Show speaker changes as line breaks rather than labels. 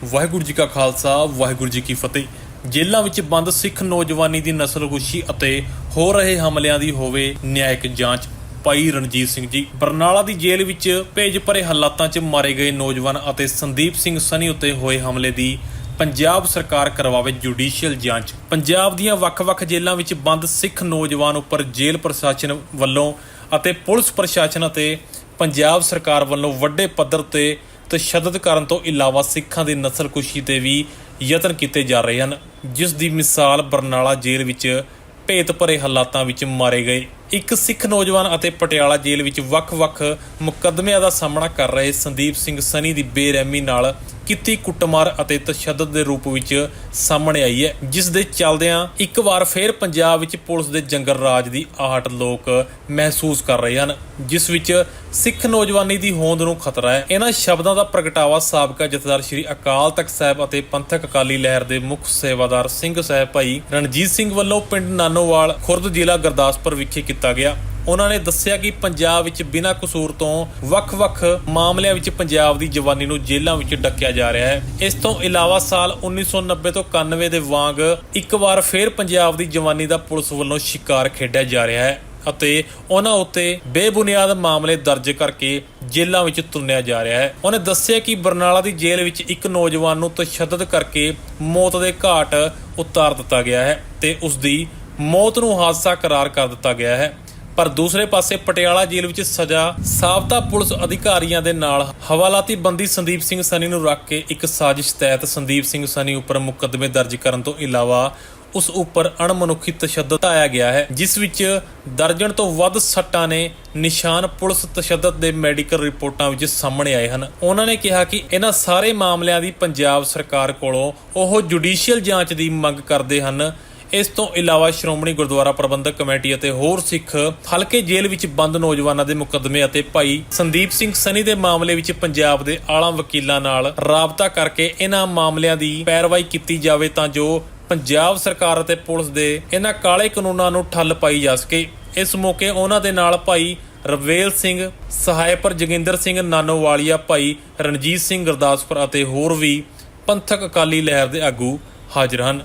ਵਾਹਿਗੁਰੂ ਜੀ ਕਾ ਖਾਲਸਾ, ਵਾਹਿਗੁਰੂ ਜੀ ਕੀ ਫਤਿਹ। ਜੇਲ੍ਹਾਂ ਵਿੱਚ ਬੰਦ ਸਿੱਖ ਨੌਜਵਾਨੀ ਦੀ ਨਸਲਕੁਸ਼ੀ ਅਤੇ ਹੋ ਰਹੇ ਹਮਲਿਆਂ ਦੀ ਹੋਵੇ ਨਿਆਇਕ ਜਾਂਚ। ਭਾਈ ਰਣਜੀਤ ਸਿੰਘ ਜੀ, ਬਰਨਾਲਾ ਦੀ ਜੇਲ੍ਹ ਵਿੱਚ ਭੇਜ ਭਰੇ ਹਾਲਾਤਾਂ 'ਚ ਮਾਰੇ ਗਏ ਨੌਜਵਾਨ ਅਤੇ ਸੰਦੀਪ ਸਿੰਘ ਸਨੀ ਉੱਤੇ ਹੋਏ ਹਮਲੇ ਦੀ ਪੰਜਾਬ ਸਰਕਾਰ ਕਰਵਾਵੇ ਜੁਡੀਸ਼ੀਅਲ ਜਾਂਚ। ਪੰਜਾਬ ਦੀਆਂ ਵੱਖ-ਵੱਖ ਜੇਲ੍ਹਾਂ ਵਿੱਚ ਬੰਦ ਸਿੱਖ ਨੌਜਵਾਨ ਉੱਪਰ ਜੇਲ੍ਹ ਪ੍ਰਸ਼ਾਸਨ ਵੱਲੋਂ ਅਤੇ ਪੁਲਿਸ ਪ੍ਰਸ਼ਾਸਨ ਅਤੇ ਪੰਜਾਬ ਸਰਕਾਰ ਵੱਲੋਂ ਵੱਡੇ ਪੱਧਰ ਤੇ ਤਸ਼ੱਦਦ ਕਰਨ ਤੋਂ ਇਲਾਵਾ ਸਿੱਖਾਂ ਦੀ ਨਸਲਕੁਸ਼ੀ ਤੇ ਵੀ ਯਤਨ ਕੀਤੇ ਜਾ ਰਹੇ ਹਨ, ਜਿਸ ਦੀ ਮਿਸਾਲ ਬਰਨਾਲਾ ਜੇਲ੍ਹ ਵਿੱਚ ਭੇਤ ਭਰੇ ਹਾਲਾਤਾਂ ਵਿੱਚ ਮਾਰੇ ਗਏ। ਇੱਕ ਸਿੱਖ ਨੌਜਵਾਨ ਅਤੇ ਪਟਿਆਲਾ ਜੇਲ੍ਹ ਵਿੱਚ ਵੱਖ-ਵੱਖ ਮੁਕੱਦਮਿਆਂ ਦਾ ਸਾਹਮਣਾ ਕਰ ਰਹੇ ਸੰਦੀਪ ਸਿੰਘ ਸਨੀ ਦੀ ਬੇਰਹਿਮੀ ਨਾਲ ਕੀਤੀ ਕੁੱਟਮਾਰ ਅਤੇ ਤਸ਼ੱਦਦ ਦੇ ਰੂਪ ਵਿੱਚ ਸਾਹਮਣੇ ਆਈ ਹੈ ਜਿਸ ਦੇ ਚੱਲਦਿਆਂ ਇੱਕ ਵਾਰ ਫੇਰ ਪੰਜਾਬ ਵਿੱਚ ਪੁਲਿਸ ਦੇ ਜੰਗਲ ਰਾਜ ਦੀ ਆਹਟ ਲੋਕ ਮਹਿਸੂਸ ਕਰ ਰਹੇ ਹਨ, ਜਿਸ ਵਿੱਚ ਸਿੱਖ ਨੌਜਵਾਨੀ ਦੀ ਹੋਂਦ ਨੂੰ ਖਤਰਾ ਹੈ। ਇਹਨਾਂ ਸ਼ਬਦਾਂ ਦਾ ਪ੍ਰਗਟਾਵਾ ਸਾਬਕਾ ਜਥੇਦਾਰ ਸ੍ਰੀ ਅਕਾਲ ਤਖਤ ਸਾਹਿਬ ਅਤੇ ਪੰਥਕ ਅਕਾਲੀ ਲਹਿਰ ਦੇ ਮੁੱਖ ਸੇਵਾਦਾਰ ਸਿੰਘ ਸਾਹਿਬ ਭਾਈ ਰਣਜੀਤ ਸਿੰਘ ਵੱਲੋਂ ਪਿੰਡ ਨਾਨੋਵਾਲ, ਖੁਰਦ ਜ਼ਿਲ੍ਹਾ ਗੁਰਦਾਸਪੁਰ ਵਿਖੇ ਕੀਤਾ ਗਿਆ। ਉਹਨਾਂ ਨੇ ਦੱਸਿਆ ਕਿ ਪੰਜਾਬ ਵਿੱਚ ਬਿਨਾਂ ਕਸੂਰ ਤੋਂ ਵੱਖ-ਵੱਖ ਮਾਮਲਿਆਂ ਵਿੱਚ ਪੰਜਾਬ ਦੀ ਜਵਾਨੀ ਨੂੰ ਜੇਲ੍ਹਾਂ ਵਿੱਚ ਡੱਕਿਆ ਜਾ ਰਿਹਾ ਹੈ। ਇਸ ਤੋਂ ਇਲਾਵਾ ਸਾਲ 1990 ਤੋਂ 91 ਦੇ ਵਾਂਗ ਇੱਕ ਵਾਰ ਫੇਰ ਪੰਜਾਬ ਦੀ ਜਵਾਨੀ ਦਾ ਪੁਲਿਸ ਵੱਲੋਂ ਸ਼ਿਕਾਰ ਖੇਡਿਆ ਜਾ ਰਿਹਾ ਹੈ ਅਤੇ ਉਹਨਾਂ ਉੱਤੇ ਬੇਬੁਨਿਆਦ ਮਾਮਲੇ ਦਰਜ ਕਰਕੇ ਜੇਲ੍ਹਾਂ ਵਿੱਚ ਤੁੰਨਿਆ ਜਾ ਰਿਹਾ ਹੈ। ਉਹਨੇ ਦੱਸਿਆ ਕਿ ਬਰਨਾਲਾ ਦੀ ਜੇਲ੍ਹ ਵਿੱਚ ਇੱਕ ਨੌਜਵਾਨ ਨੂੰ ਤਸ਼ੱਦਦ ਕਰਕੇ ਮੌਤ ਦੇ ਘਾਟ ਉਤਾਰ ਦਿੱਤਾ ਗਿਆ ਹੈ ਤੇ ਉਸ ਦੀ ਮੌਤ ਨੂੰ ਹਾਦਸਾ ਕਰਾਰ ਕਰ ਦਿੱਤਾ ਗਿਆ ਹੈ। ਪਰ ਦੂਸਰੇ ਪਾਸੇ ਪਟਿਆਲਾ ਜੇਲ੍ਹ ਵਿੱਚ ਸਜ਼ਾ ਸਾਬਤਾ ਪੁਲਿਸ ਅਧਿਕਾਰੀਆਂ ਦੇ ਨਾਲ ਹਵਾਲਾਤੀ ਬੰਦੀ ਸੰਦੀਪ ਸਿੰਘ ਸਨੀ ਨੂੰ ਰੱਖ ਕੇ ਇੱਕ ਸਾਜ਼ਿਸ਼ ਤਹਿਤ ਸੰਦੀਪ ਸਿੰਘ ਸਨੀ ਉੱਪਰ ਮੁਕੱਦਮੇ ਦਰਜ ਕਰਨ ਤੋਂ ਇਲਾਵਾ ਉਸ ਉੱਪਰ ਅਣਮਨੁੱਖੀ ਤਸ਼ੱਦਦ ਆਇਆ ਗਿਆ ਹੈ, ਜਿਸ ਵਿੱਚ ਦਰਜਨ ਤੋਂ ਵੱਧ ਸੱਟਾਂ ਨੇ ਨਿਸ਼ਾਨ ਪੁਲਿਸ ਤਸ਼ੱਦਦ ਦੇ ਮੈਡੀਕਲ ਰਿਪੋਰਟਾਂ ਵਿੱਚ ਸਾਹਮਣੇ ਆਏ ਹਨ। ਉਹਨਾਂ ਨੇ ਕਿਹਾ ਕਿ ਇਹਨਾਂ ਸਾਰੇ ਮਾਮਲਿਆਂ ਦੀ ਪੰਜਾਬ ਸਰਕਾਰ ਕੋਲੋਂ ਉਹ ਜੁਡੀਸ਼ੀਅਲ ਜਾਂਚ ਦੀ ਮੰਗ ਕਰਦੇ ਹਨ ਇਸ ਤੋਂ ਇਲਾਵਾ ਸ਼੍ਰੋਮਣੀ ਗੁਰਦੁਆਰਾ ਪ੍ਰਬੰਧਕ ਕਮੇਟੀ ਅਤੇ ਹੋਰ ਸਿੱਖ ਹਲਕੇ ਜੇਲ੍ਹ ਵਿੱਚ ਬੰਦ ਨੌਜਵਾਨਾਂ ਦੇ ਮੁਕੱਦਮੇ ਅਤੇ ਭਾਈ ਸੰਦੀਪ ਸਿੰਘ ਸਨੀ ਦੇ ਮਾਮਲੇ ਵਿੱਚ ਪੰਜਾਬ ਦੇ ਆਲਾ ਵਕੀਲਾਂ ਨਾਲ ਰਾਬਤਾ ਕਰਕੇ ਇਹਨਾਂ ਮਾਮਲਿਆਂ ਦੀ ਪੈਰਵਾਈ ਕੀਤੀ ਜਾਵੇ ਤਾਂ ਜੋ ਪੰਜਾਬ ਸਰਕਾਰ ਅਤੇ ਪੁਲਿਸ ਦੇ ਇਹਨਾਂ ਕਾਲੇ ਕਾਨੂੰਨਾਂ ਨੂੰ ਠੱਲ ਪਾਈ ਜਾ ਸਕੇ। ਇਸ ਮੌਕੇ ਉਹਨਾਂ ਦੇ ਨਾਲ ਭਾਈ ਰਵੇਲ ਸਿੰਘ, ਸਹਾਇਪਰ ਜੋਗਿੰਦਰ ਸਿੰਘ, ਨਾਨੋਵਾਲੀਆ ਭਾਈ ਰਣਜੀਤ ਸਿੰਘ ਗੁਰਦਾਸਪੁਰ ਅਤੇ ਹੋਰ ਵੀ ਪੰਥਕ ਅਕਾਲੀ ਲਹਿਰ ਦੇ ਆਗੂ ਹਾਜ਼ਰ ਹਨ।